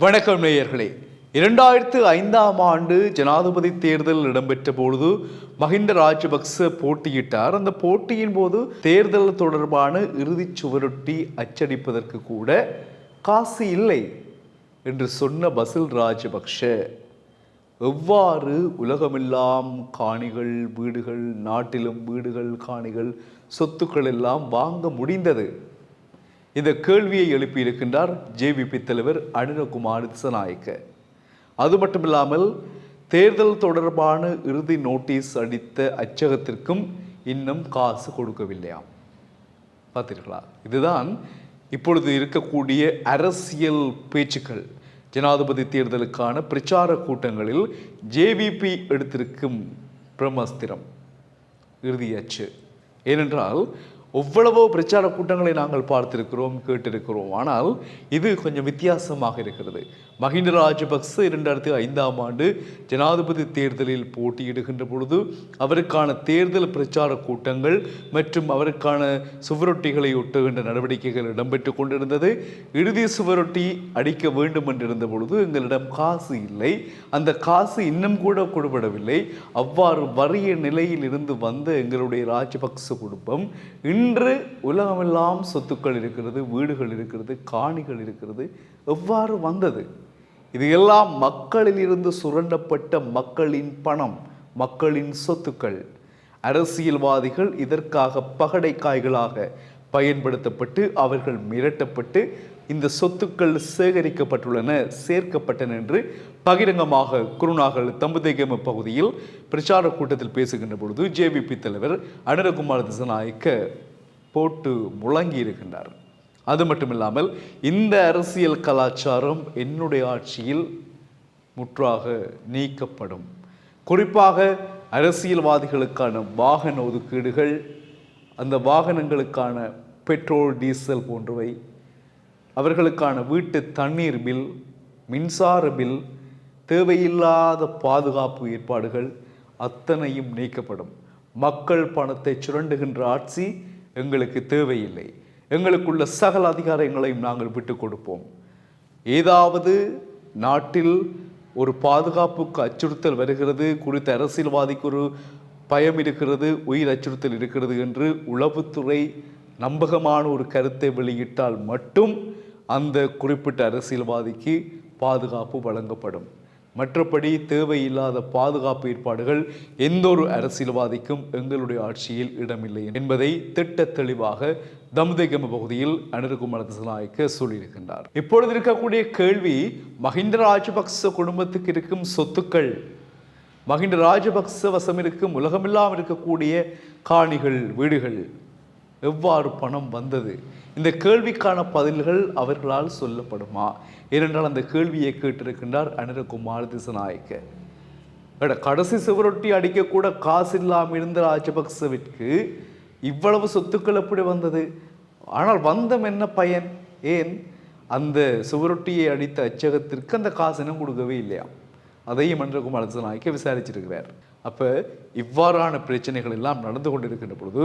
வணக்கம் நேயர்களே. இரண்டாயிரத்து ஐந்தாம் ஆண்டு ஜனாதிபதி தேர்தல் இடம்பெற்ற பொழுது மஹிந்த ராஜபக்ச போட்டியிட்டார். அந்த போட்டியின் போது தேர்தல் தொடர்பான இறுதிச் சுவரொட்டி அச்சடிப்பதற்கு கூட காசு இல்லை என்று சொன்ன பசில் ராஜபக்ஷ எவ்வாறு உலகமெல்லாம் காணிகள் வீடுகள் நாட்டிலும் வீடுகள் காணிகள் சொத்துக்கள் எல்லாம் வாங்க முடிந்தது? இந்த கேள்வியை எழுப்பியிருக்கின்றார் ஜேவிபி தலைவர் அனிரகுமார் திசநாயக்க. அது மட்டுமில்லாமல் தேர்தல் தொடர்பான இறுதி நோட்டீஸ் அளித்த அச்சகத்திற்கும் இன்னும் காசு கொடுக்கவில்லையாம். பார்த்தீர்களா இதுதான் இப்பொழுது இருக்கக்கூடிய அரசியல் பேச்சுக்கள். ஜனாதிபதி தேர்தலுக்கான பிரச்சார கூட்டங்களில் ஜேவிபி எடுத்திருக்கும் பிரம்மஸ்திரம். இறுதி அச்சு. ஏனென்றால் எவ்வளவோ பிரச்சார கூட்டங்களை நாங்கள் பார்த்திருக்கிறோம் கேட்டிருக்கிறோம். ஆனால் இது கொஞ்சம் வித்தியாசமாக இருக்கிறது. மஹிந்த ராஜபக்ச இரண்டாயிரத்தி ஐந்தாம் ஆண்டு ஜனாதிபதி தேர்தலில் போட்டியிடுகின்ற பொழுது அவருக்கான தேர்தல் பிரச்சார கூட்டங்கள் மற்றும் அவருக்கான சுவரொட்டிகளை ஒட்டுகின்ற நடவடிக்கைகள் இடம்பெற்று கொண்டிருந்தது. இறுதி சுவரொட்டி அடிக்க வேண்டும் என்றிருந்த பொழுது எங்களிடம் காசு இல்லை. அந்த காசு இன்னும் கூட கொடுபடவில்லை. அவ்வாறு வறிய நிலையில் இருந்து வந்த எங்களுடைய ராஜபக்ச குடும்பம் இன்று உலகமெல்லாம் சொத்துக்கள் இருக்கிறது வீடுகள் இருக்கிறது காணிகள் இருக்கிறது. எவ்வாறு வந்தது? இது எல்லாம் மக்களிலிருந்து சுரண்டப்பட்ட மக்களின் பணம் மக்களின் சொத்துக்கள். அரசியல்வாதிகள் இதற்காக பகடைக்காய்களாக பயன்படுத்தப்பட்டு அவர்கள் மிரட்டப்பட்டு இந்த சொத்துக்கள் சேகரிக்கப்பட்டுள்ளன சேர்க்கப்பட்டன என்று பகிரங்கமாக குருநாகல் தம்புதேகம பகுதியில் பிரச்சார கூட்டத்தில் பேசுகின்ற பொழுது ஜேவிபி தலைவர் அனுரகுமார் திசநாயக்க போட்டு முழங்கி இருக்கின்றார் அது மட்டும் இல்லாமல் இந்த அரசியல் கலாச்சாரம் என்னுடைய ஆட்சியில் முற்றாக நீக்கப்படும். குறிப்பாக அரசியல்வாதிகளுக்கான வாகன ஒதுக்கீடுகள் அந்த வாகனங்களுக்கான பெட்ரோல் டீசல் போன்றவை அவர்களுக்கான வீட்டு தண்ணீர் பில் மின்சார பில் தேவையில்லாத பாதுகாப்பு ஏற்பாடுகள் அத்தனையும் நீக்கப்படும். மக்கள் பணத்தை சுரண்டுகின்ற ஆட்சி எங்களுக்கு தேவையில்லை. எங்களுக்குள்ள சகல அதிகாரங்களையும் நாங்கள் விட்டு கொடுப்போம். ஏதாவது நாட்டில் ஒரு பாதுகாப்புக்கு அச்சுறுத்தல் வருகிறது குறித்த அரசியல்வாதிக்கு ஒரு பயம் இருக்கிறது உயிர் அச்சுறுத்தல் இருக்கிறது என்று உளவுத்துறை நம்பகமான ஒரு கருத்தை வெளியிட்டால் மட்டும் அந்த குறிப்பிட்ட அரசியல்வாதிக்கு பாதுகாப்பு வழங்கப்படும். மற்றபடி தேவையில்லாத பாதுகாப்பு ஏற்பாடுகள் எந்த ஒரு அரசியல்வாதிக்கும் எங்களுடைய ஆட்சியில் இடமில்லை என்பதை திட்ட தெளிவாக தம்தேகம பகுதியில் அனுருகுமார திசநாயக்க சொல்லியிருக்கின்றார். இப்பொழுது இருக்கக்கூடிய கேள்வி மஹிந்த ராஜபக்ச குடும்பத்துக்கு இருக்கும் சொத்துக்கள் மஹிந்த ராஜபக்ச வசம் இருக்கும் உலகமெல்லாம் இருக்கக்கூடிய காணிகள் வீடுகள் எவ்வாறு பணம் வந்தது? இந்த கேள்விக்கான பதில்கள் அவர்களால் சொல்லப்படுமா? ஏனென்றால் அந்த கேள்வியை கேட்டிருக்கின்றார் அனிரகுமார் திசநாயக்க எட கடைசி சுவரொட்டி அடிக்கக்கூட காசு இல்லாமல் இருந்த ராஜபக்சவிற்கு இவ்வளவு சொத்துக்கள் எப்படி வந்தது? ஆனால் வந்தம் என்ன பயன்? ஏன்? அந்த சுவரொட்டியை அடித்த அச்சகத்திற்கு அந்த காசினம் கொடுக்கவே இல்லையா அதையும் மன்றகுமார் திசநாயக்க விசாரிச்சிருக்கிறார். அப்போ இவ்வாறான பிரச்சனைகள் எல்லாம் நடந்து கொண்டிருக்கின்ற பொழுது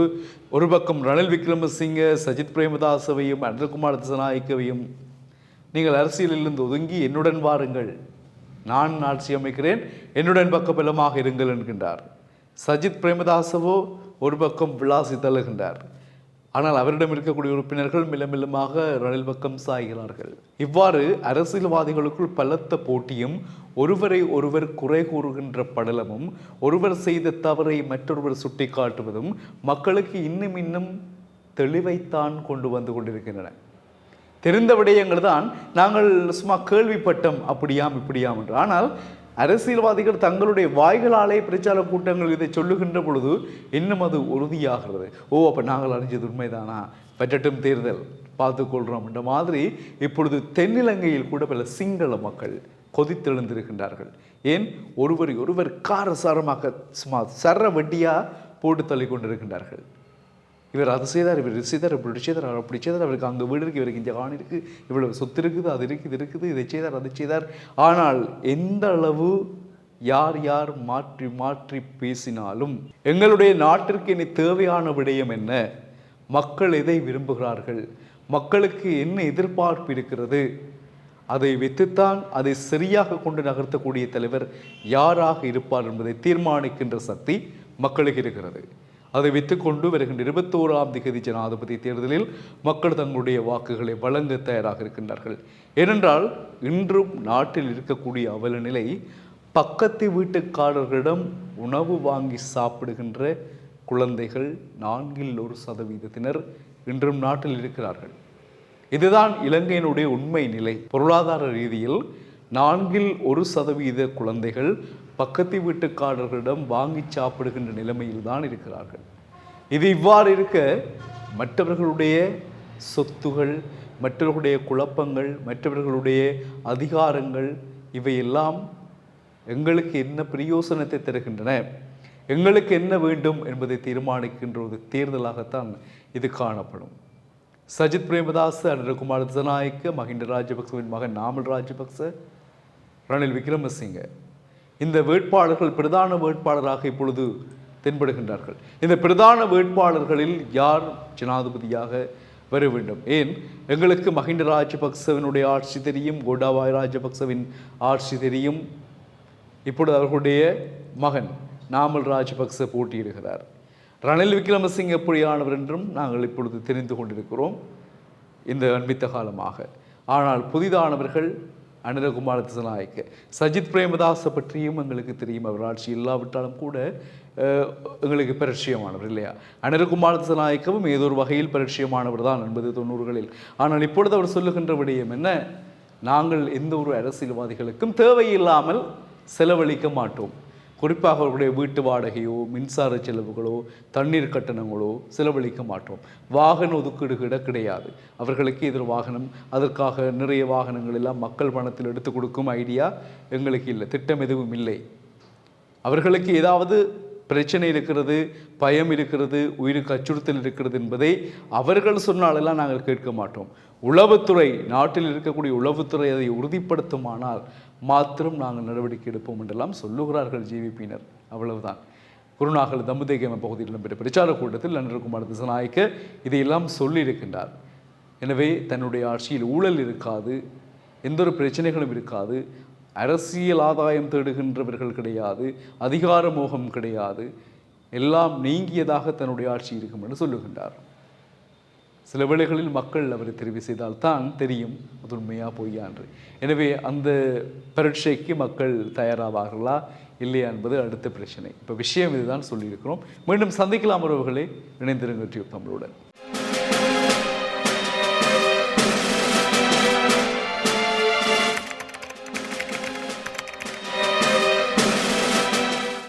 ஒரு பக்கம் ரணில் விக்ரமசிங்க சஜித் பிரேமதாசவையும் அன்றகுமார் திசநாயக்கவையும் நீங்கள் அரசியலிலிருந்து ஒதுங்கி என்னுடன் வாருங்கள். நான் ஆட்சி அமைக்கிறேன் என்னுடன் பக்கபலமாக இருங்கள் என்கின்றார். சஜித் பிரேமதாசவோ ஒரு பக்கம் விளாசி தள்ளுகின்றார். ஆனால் அவரிடம் இருக்கக்கூடிய உறுப்பினர்கள் மெல்ல மெல்லமாக ரணில் பக்கம் சாய்கிறார்கள். இவ்வாறு அரசியல்வாதிகளுக்குள் பலத்த போட்டியும் ஒருவரை ஒருவர் குறை கூறுகின்ற படலமும் ஒருவர் செய்த தவறை மற்றொருவர் சுட்டிக்காட்டுவதும் மக்களுக்கு இன்னும் இன்னும் தெளிவைத்தான் கொண்டு வந்து கொண்டிருக்கின்றன. தெரிந்த விடயங்கள் தான் நாங்கள் சும்மா கேள்விப்பட்டோம் அப்படியாம் இப்படியாம் என்று. ஆனால் அரசியல்வாதிகள் தங்களுடைய வாய்களாலே பிரச்சார கூட்டங்கள் இதை சொல்லுகின்ற பொழுது இன்னும் அது உறுதியாகிறது. ஓ அப்போ நாங்கள் அறிஞ்சது உண்மைதானா? பற்றட்டும் தேர்தல் பார்த்துக்கொள்கிறோம் என்ற மாதிரி இப்பொழுது தென்னிலங்கையில் கூட பல சிங்கள மக்கள் கொதித்தெழுந்திருக்கின்றார்கள். ஏன்? ஒருவரை ஒருவர் காரசாரமாக சும்மா சர வட்டியாக போட்டு தள்ளி கொண்டிருக்கின்றார்கள். இவர் அது செய்தார் இவர் இது செய்தார் இப்படி செய்தார் அவர் அப்படி செய்தார். அவருக்கு அங்கே வீடு இருக்குது இவருக்கு இந்த ஆண் இருக்குது இவ்வளவு சொத்து இருக்குது அது இருக்குது இது இருக்குது இதை செய்தார் அது செய்தார். ஆனால் எந்த அளவு யார் யார் மாற்றி மாற்றி பேசினாலும் எங்களுடைய நாட்டிற்கு இனி தேவையான விடயம் என்ன? மக்கள் எதை விரும்புகிறார்கள்? மக்களுக்கு என்ன எதிர்பார்ப்பு இருக்கிறது? அதை வைத்துத்தான் அதை சரியாக கொண்டு நகர்த்தக்கூடிய தலைவர் யாராக இருப்பார் என்பதை தீர்மானிக்கின்ற சக்தி மக்களுக்கு இருக்கிறது. அதை விற்றுக்கொண்டு வருகின்ற இருபத்தோராம் திகதி ஜனாதிபதி தேர்தலில் மக்கள் தங்களுடைய வாக்குகளை வழங்க தயாராக இருக்கின்றார்கள். ஏனென்றால் இன்றும் நாட்டில் இருக்கக்கூடிய அவல நிலை பக்கத்து வீட்டுக்காரர்களிடம் உணவு வாங்கி சாப்பிடுகின்ற குழந்தைகள் நான்கில் ஒரு சதவீதத்தினர் இன்றும் நாட்டில் இருக்கிறார்கள். இதுதான் இலங்கையினுடைய உண்மை நிலை. பொருளாதார ரீதியில் நான்கில் ஒரு சதவீத குழந்தைகள் பக்கத்து வீட்டுக்காரர்களிடம் வாங்கி சாப்பிடுகின்ற நிலைமையில் தான் இருக்கிறார்கள். இது இவ்வாறு இருக்க மற்றவர்களுடைய சொத்துகள் மற்றவர்களுடைய குழப்பங்கள் மற்றவர்களுடைய அதிகாரங்கள் இவையெல்லாம் எங்களுக்கு என்ன பிரயோசனத்தை தருகின்றன? எங்களுக்கு என்ன வேண்டும் என்பதை தீர்மானிக்கின்ற ஒரு தேர்தலாகத்தான் இது காணப்படும். சஜித் பிரேமதாஸ் அனுரகுமார் திசநாயக்க மஹிந்த ராஜபக்சவின் மகன் நாமல் ராஜபக்ச ரணில் விக்ரமசிங்க. இந்த வேட்பாளர்கள் பிரதான வேட்பாளராக இப்பொழுது தென்படுகின்றார்கள். இந்த பிரதான வேட்பாளர்களில் யார் ஜனாதிபதியாக வர வேண்டும்? ஏன்? எங்களுக்கு மஹிந்த ராஜபக்சவினுடைய ஆட்சி தெரியும் கோடாபாய் ராஜபக்சவின் ஆட்சி தெரியும். இப்பொழுது அவர்களுடைய மகன் நாமல் ராஜபக்ச போட்டியிடுகிறார். ரணில் விக்ரமசிங்க எப்படியானவர் என்றும் நாங்கள் இப்பொழுது தெரிந்து கொண்டிருக்கிறோம். இந்த அண்மித்த காலமாக. ஆனால் புதிதானவர்கள் அனிலகுமார் திசநாயக்க சஜித் பிரேமதாச பற்றியும் எங்களுக்கு தெரியும். அவர் ஆட்சி இல்லாவிட்டாலும் கூட எங்களுக்கு பரிச்சயமானவர் இல்லையா? அனிலகுமார் திசநாயக்கவும் ஏதோ ஒரு வகையில் பரிச்சயமானவர் தான் என்பது தொண்ணூறுகளில். ஆனால் இப்பொழுது அவர் சொல்லுகின்ற விடயம் என்ன? நாங்கள் எந்த ஒரு அரசியல்வாதிகளுக்கும் தேவையில்லாமல் செலவழிக்க மாட்டோம். குறிப்பாக அவர்களுடைய வீட்டு வாடகையோ மின்சார செலவுகளோ தண்ணீர் கட்டணங்களோ செலவழிக்க மாட்டோம். வாகன ஒதுக்கீடுகிட கிடையாது. அவர்களுக்கு எதிர் வாகனம் அதற்காக நிறைய வாகனங்கள் எல்லாம் மக்கள் பணத்தில் எடுத்து கொடுக்கும் ஐடியா எங்களுக்கு இல்லை. திட்டம் எதுவும் இல்லை. அவர்களுக்கு ஏதாவது பிரச்சனை இருக்கிறது பயம் இருக்கிறது உயிருக்கு அச்சுறுத்தல் இருக்கிறது என்பதை அவர்கள் சொன்னாலெல்லாம் நாங்கள் கேட்க மாட்டோம். உளவுத்துறை நாட்டில் இருக்கக்கூடிய உளவுத்துறை அதை உறுதிப்படுத்துமானால் மாத்திரம் நாங்கள் நடவடிக்கை எடுப்போம் என்றெல்லாம் சொல்லுகிறார்கள் ஜிவிபியினர் அவ்வளவுதான். குருநாகல் தம்புதேகம பகுதியில் நடைபெற்ற பிரச்சார கூட்டத்தில் நன்றகுமார் திசநாயக்க இதையெல்லாம் சொல்லியிருக்கின்றார். எனவே தன்னுடைய ஆட்சியில் ஊழல் இருக்காது எந்த ஒரு பிரச்சனைகளும் இருக்காது அரசியல் ஆதாயம் தேடுகின்றவர்கள் கிடையாது அதிகார மோகம் கிடையாது எல்லாம் நீங்கியதாக தன்னுடைய ஆட்சி இருக்கும் என்று சொல்லுகின்றார். சில வேளைகளில் மக்கள் அவரை தெரிவு செய்தால் தான் தெரியும் அது உண்மையா பொய்யா? என்று. எனவே அந்த பரீட்சைக்கு மக்கள் தயாராவார்களா இல்லையா என்பது அடுத்த பிரச்சனை. இப்போ விஷயம் இதுதான் சொல்லியிருக்கிறோம். மீண்டும் சந்திக்கலாம் உறவுகளை. இணைந்திருங்க டியூப் தமிழுடன்.